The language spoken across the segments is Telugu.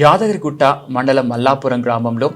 యాదగిరిగుట్ట మండలం మల్లాపురం గ్రామంలో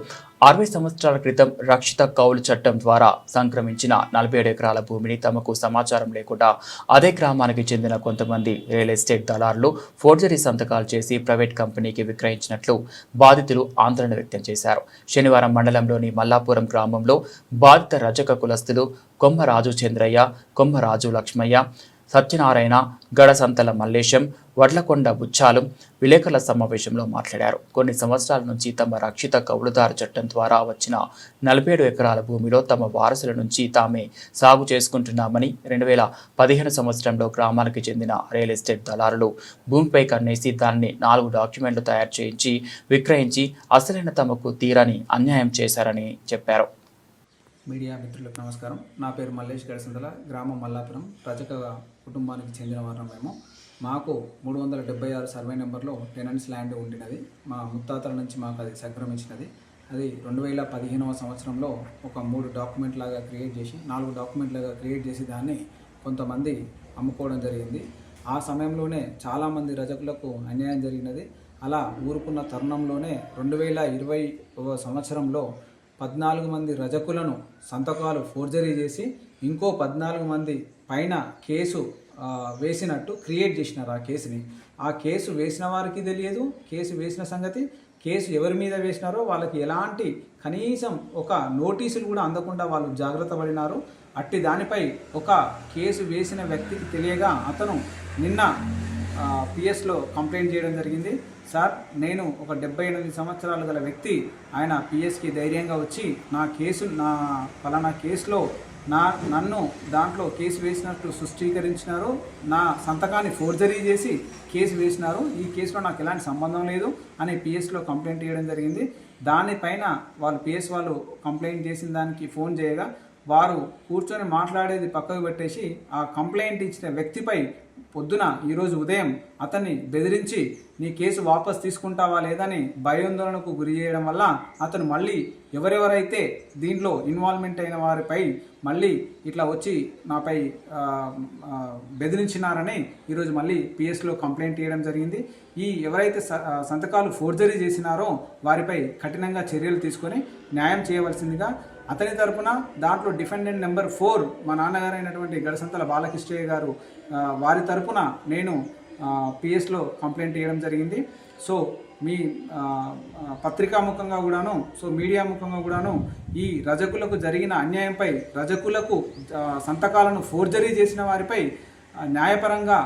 అరవై సంవత్సరాల క్రితం రక్షిత కౌలు చట్టం ద్వారా సంక్రమించిన నలభై ఏడు ఎకరాల భూమిని తమకు సమాచారం లేకుండా అదే గ్రామానికి చెందిన కొంతమంది రియల్ ఎస్టేట్ దళారులు ఫోర్జరీ సంతకాలు చేసి ప్రైవేట్ కంపెనీకి విక్రయించినట్లు బాధితులు ఆందోళన వ్యక్తం చేశారు. శనివారం మండలంలోని మల్లాపురం గ్రామంలో బాధిత రజక కులస్తులు కొమ్మరాజు చంద్రయ్య కొమ్మరాజు లక్ష్మయ్య సత్యనారాయణ గడసంతల మల్లేశం వడ్లకొండ బుచ్చాలు విలేకరుల సమావేశంలో మాట్లాడారు. కొన్ని సంవత్సరాల నుంచి తమ రక్షిత కౌలుదారు చట్టం ద్వారా వచ్చిన నలభై ఏడు ఎకరాల భూమిలో తమ వారసుల నుంచి తామే సాగు చేసుకుంటున్నామని రెండు వేల పదిహేను సంవత్సరంలో గ్రామానికి చెందిన రియల్ ఎస్టేట్ దళారులు భూమిపై కన్నేసి దాన్ని నాలుగు డాక్యుమెంట్లు తయారు చేయించి విక్రయించి అసలైన తమకు తీరని అన్యాయం చేశారని చెప్పారు. మీడియా మిత్రులకు నమస్కారం. నా పేరు మల్లేష్ గడసందల. గ్రామం మల్లాపురం. రజక కుటుంబానికి చెందిన వారం మేము. మాకు మూడు వందల డెబ్బై ఆరు సర్వే నెంబర్లో టెనెంట్స్ ల్యాండ్ ఉండినది. మా ముత్తాతల నుంచి మాకు అది సంక్రమించినది. అది రెండు వేల పదిహేనవ సంవత్సరంలో ఒక మూడు డాక్యుమెంట్ లాగా క్రియేట్ చేసి నాలుగు డాక్యుమెంట్ లాగా క్రియేట్ చేసి దాన్ని కొంతమంది అమ్ముకోవడం జరిగింది. ఆ సమయంలోనే చాలామంది రజకులకు అన్యాయం జరిగినది. అలా ఊరుకున్న తరుణంలోనే రెండు వేల ఇరవై సంవత్సరంలో పద్నాలుగు మంది రజకులను సంతకాలు ఫోర్జరీ చేసి ఇంకో పద్నాలుగు మంది పైన కేసు వేసినట్టు క్రియేట్ చేసినారు ఆ కేసుని. ఆ కేసు వేసిన వారికి తెలియదు కేసు వేసిన సంగతి కేసు ఎవరి మీద వేసినారో వాళ్ళకి ఎలాంటి కనీసం ఒక నోటీసులు కూడా అందకుండా వాళ్ళు జాగ్రత్త పడినారు. అట్టి దానిపై ఒక కేసు వేసిన వ్యక్తికి తెలియగా అతను నిన్న పిఎస్లో కంప్లైంట్ చేయడం జరిగింది. సార్ నేను ఒక డెబ్బై ఎనిమిది సంవత్సరాలు గల వ్యక్తి. ఆయన పిఎస్కి ధైర్యంగా వచ్చి నా కేసు నా ఫలానా కేసులో నా నన్ను దాంట్లో కేసు వేసినట్లు సృష్టీకరించినారు నా సంతకాన్ని ఫోర్జరీ చేసి కేసు వేసినారు. ఈ కేసులో నాకు ఎలాంటి సంబంధం లేదు అని పిఎస్లో కంప్లైంట్ చేయడం జరిగింది. దానిపైన వాళ్ళు పిఎస్ వాళ్ళు కంప్లైంట్ చేసిన దానికి ఫోన్ చేయగా వారు కూర్చొని మాట్లాడేది పక్కకు పెట్టేసి ఆ కంప్లైంట్ ఇచ్చిన వ్యక్తిపై పొద్దున ఈరోజు ఉదయం అతన్ని బెదిరించి నీ కేసు వాపస్ తీసుకుంటావా లేదని భయాందోళనకు గురి చేయడం వల్ల అతను మళ్ళీ ఎవరెవరైతే దీంట్లో ఇన్వాల్వ్మెంట్ అయిన వారిపై మళ్ళీ ఇట్లా వచ్చి నాపై బెదిరించినారని ఈరోజు మళ్ళీ పిఎస్లో కంప్లైంట్ చేయడం జరిగింది. ఈ ఎవరైతే స- సంతకాలు ఫోర్జరీ చేసినారో వారిపై కఠినంగా చర్యలు తీసుకొని న్యాయం చేయవలసిందిగా అతని తరపున దాంట్లో డిఫెండెంట్ నెంబర్ ఫోర్ మా నాన్నగారైనటువంటి గడసంతల బాలకృష్ణయ్య గారు వారి తరపున నేను పిఎస్లో కంప్లైంట్ చేయడం జరిగింది. సో మీ పత్రికా ముఖంగా పత్రికాముఖంగా కూడాను సో మీడియా ముఖంగా కూడాను ఈ రజకులకు జరిగిన అన్యాయంపై రజకులకు సంతకాలను ఫోర్జరీ చేసిన వారిపై న్యాయపరంగా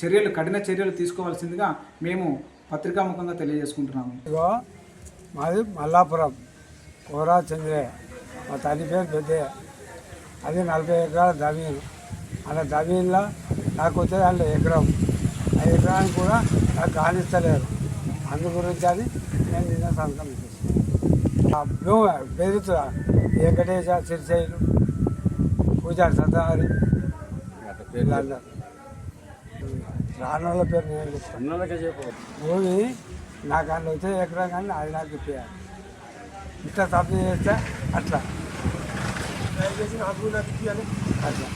చర్యలు కఠిన చర్యలు తీసుకోవాల్సిందిగా మేము పత్రికాముఖంగా తెలియజేసుకుంటున్నాము. మాది మల్లాపురం. కోరా చంద్రయ్య మా తల్లి పేరు పెద్దయ్య అది నలభై ఎకరాల జమీన్. అలా జమీన్లో నాకు వచ్చేది అందులో ఎకరం. ఆ ఎకరానికి కూడా నాకు కానిస్తలేరు అందు గురించి అని నేను నిన్న సంతకం ఆ భూమి పెరుగుతుందా వెంకటేశ సిరిశైలు పూజారి సత్యనారి వీళ్ళందరూ. రానుల పేరు నేను భూమి నాకు అందులో వచ్చే ఎకరం కానీ అది నాకు ఇప్పేయాలి ఇట్లా తప్పు చేస్తే అట్లా అట్లా